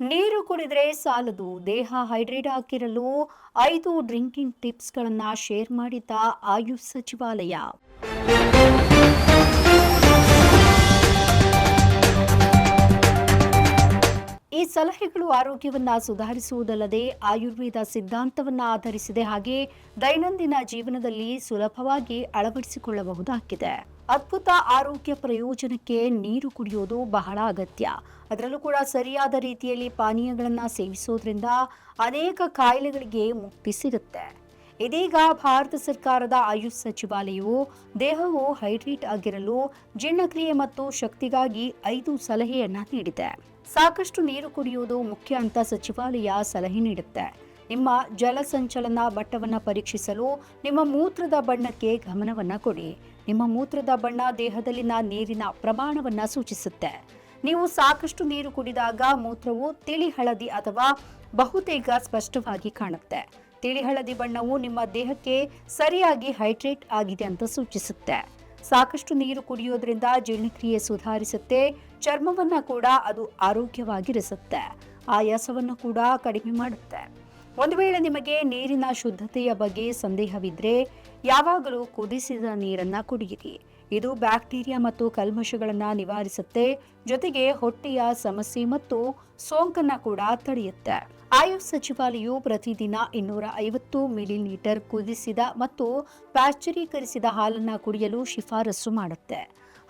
ನೀರು ಕುಡಿದ್ರೆ ಸಾಲದು. ದೇಹ ಹೈಡ್ರೇಟ್ ಆಗಿರಲು ಐದು ಡ್ರಿಂಕಿಂಗ್ ಟಿಪ್ಸ್ಗಳನ್ನು ಶೇರ್ ಮಾಡಿದ್ದ ಆಯುಷ್ ಸಚಿವಾಲಯ. ಈ ಸಲಹೆಗಳು ಆರೋಗ್ಯವನ್ನ ಸುಧಾರಿಸುವುದಲ್ಲದೆ ಆಯುರ್ವೇದ ಸಿದ್ಧಾಂತವನ್ನ ಆಧರಿಸಿದೆ. ಹಾಗೆ ದೈನಂದಿನ ಜೀವನದಲ್ಲಿ ಸುಲಭವಾಗಿ ಅಳವಡಿಸಿಕೊಳ್ಳಬಹುದಾಗಿದೆ. ಅದ್ಭುತ ಆರೋಗ್ಯ ಪ್ರಯೋಜನಕ್ಕೆ ನೀರು ಕುಡಿಯೋದು ಬಹಳ ಅಗತ್ಯ. ಅದರಲ್ಲೂ ಕೂಡ ಸರಿಯಾದ ರೀತಿಯಲ್ಲಿ ಪಾನೀಯಗಳನ್ನು ಸೇವಿಸೋದ್ರಿಂದ ಅನೇಕ ಕಾಯಿಲೆಗಳಿಗೆ ಮುಕ್ತಿ ಸಿಗುತ್ತೆ. ಇದೀಗ ಭಾರತ ಸರ್ಕಾರದ ಆಯುಷ್ ಸಚಿವಾಲಯವು ದೇಹವು ಹೈಡ್ರೇಟ್ ಆಗಿರಲು ಜೀರ್ಣಕ್ರಿಯೆ ಮತ್ತು ಶಕ್ತಿಗಾಗಿ ಐದು ಸಲಹೆಯನ್ನು ನೀಡಿದೆ. ಸಾಕಷ್ಟು ನೀರು ಕುಡಿಯುವುದು ಮುಖ್ಯ ಅಂತ ಸಚಿವಾಲಯ ಸಲಹೆ ನೀಡುತ್ತೆ. ನಿಮ್ಮ ಜಲಸಂಚಲನ ಮಟ್ಟವನ್ನು ಪರೀಕ್ಷಿಸಲು ನಿಮ್ಮ ಮೂತ್ರದ ಬಣ್ಣಕ್ಕೆ ಗಮನವನ್ನು ಕೊಡಿ. ನಿಮ್ಮ ಮೂತ್ರದ ಬಣ್ಣ ದೇಹದಲ್ಲಿನ ನೀರಿನ ಪ್ರಮಾಣವನ್ನು ಸೂಚಿಸುತ್ತೆ. ನೀವು ಸಾಕಷ್ಟು ನೀರು ಕುಡಿದಾಗ ಮೂತ್ರವು ತಿಳಿ ಹಳದಿ ಅಥವಾ ಬಹುತೇಕ ಸ್ಪಷ್ಟವಾಗಿ ಕಾಣುತ್ತೆ. ತಿಳಿ ಹಳದಿ ಬಣ್ಣವು ನಿಮ್ಮ ದೇಹಕ್ಕೆ ಸರಿಯಾಗಿ ಹೈಡ್ರೇಟ್ ಆಗಿದೆ ಅಂತ ಸೂಚಿಸುತ್ತೆ. ಸಾಕಷ್ಟು ನೀರು ಕುಡಿಯೋದ್ರಿಂದ ಜೀರ್ಣಕ್ರಿಯೆ ಸುಧಾರಿಸುತ್ತೆ. ಚರ್ಮವನ್ನ ಕೂಡ ಅದು ಆರೋಗ್ಯವಾಗಿರಿಸುತ್ತೆ. ಆಯಾಸವನ್ನು ಕೂಡ ಕಡಿಮೆ ಮಾಡುತ್ತೆ. ಒಂದು ವೇಳೆ ನಿಮಗೆ ನೀರಿನ ಶುದ್ಧತೆಯ ಬಗ್ಗೆ ಸಂದೇಹವಿದ್ರೆ ಯಾವಾಗಲೂ ಕುದಿಸಿದ ನೀರನ್ನ ಕುಡಿಯಿರಿ. ಇದು ಬ್ಯಾಕ್ಟೀರಿಯಾ ಮತ್ತು ಕಲ್ಮಶಗಳನ್ನ ನಿವಾರಿಸುತ್ತೆ, ಜೊತೆಗೆ ಹೊಟ್ಟೆಯ ಸಮಸ್ಯೆ ಮತ್ತು ಸೋಂಕನ್ನ ಕೂಡ ತಡೆಯುತ್ತೆ. ಆಯುಷ್ ಸಚಿವಾಲಯವು ಪ್ರತಿದಿನ ಇನ್ನೂರ ಐವತ್ತು ಮಿಲಿಲೀಟರ್ ಕುದಿಸಿದ ಮತ್ತು ಪ್ಯಾಶ್ಚರೀಕರಿಸಿದ ಹಾಲನ್ನ ಕುಡಿಯಲು ಶಿಫಾರಸು ಮಾಡುತ್ತೆ.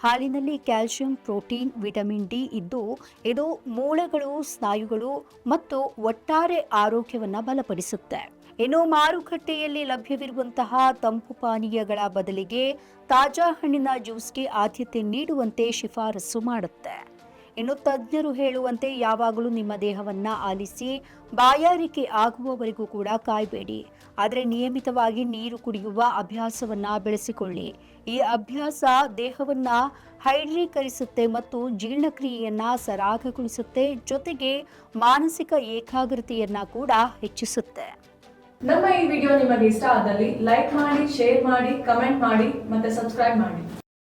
ಹಾಲಿನಲ್ಲಿ ಕ್ಯಾಲ್ಸಿಯಂ, ಪ್ರೋಟೀನ್, ವಿಟಮಿನ್ ಡಿ ಇದ್ದು, ಇದು ಮೂಳೆಗಳು, ಸ್ನಾಯುಗಳು ಮತ್ತು ಒಟ್ಟಾರೆ ಆರೋಗ್ಯವನ್ನು ಬಲಪಡಿಸುತ್ತೆ. ಇನ್ನು ಮಾರುಕಟ್ಟೆಯಲ್ಲಿ ಲಭ್ಯವಿರುವಂತಹ ತಂಪು ಪಾನೀಯಗಳ ಬದಲಿಗೆ ತಾಜಾ ಹಣ್ಣಿನ ಜ್ಯೂಸ್ಗೆ ಆದ್ಯತೆ ನೀಡುವಂತೆ ಶಿಫಾರಸು ಮಾಡುತ್ತೆ. ಇನ್ನು ತಜ್ಞರು ಹೇಳುವಂತೆ ಯಾವಾಗಲೂ ನಿಮ್ಮ ದೇಹವನ್ನ ಆಲಿಸಿ ಬಾಯಾರಿಕೆ ಆಗುವವರೆಗೂ ಕೂಡ ಕಾಯಬೇಡಿ. ಆದರೆ ನಿಯಮಿತವಾಗಿ ನೀರು ಕುಡಿಯುವ ಅಭ್ಯಾಸವನ್ನ ಬೆಳೆಸಿಕೊಳ್ಳಿ. ಈ ಅಭ್ಯಾಸ ದೇಹವನ್ನ ಹೈಡ್ರೀಕರಿಸುತ್ತೆ ಮತ್ತು ಜೀರ್ಣಕ್ರಿಯೆಯನ್ನ ಸರಾಗಗೊಳಿಸುತ್ತೆ, ಜೊತೆಗೆ ಮಾನಸಿಕ ಏಕಾಗ್ರತೆಯನ್ನ ಕೂಡ ಹೆಚ್ಚಿಸುತ್ತೆ. ನಮ್ಮ ಈ ವಿಡಿಯೋ ನಿಮಗೆ ಇಷ್ಟ ಆದಲ್ಲಿ ಲೈಕ್ ಮಾಡಿ, ಶೇರ್ ಮಾಡಿ, ಕಮೆಂಟ್ ಮಾಡಿ ಮತ್ತೆ ಸಬ್ಸ್ಕ್ರೈಬ್ ಮಾಡಿ.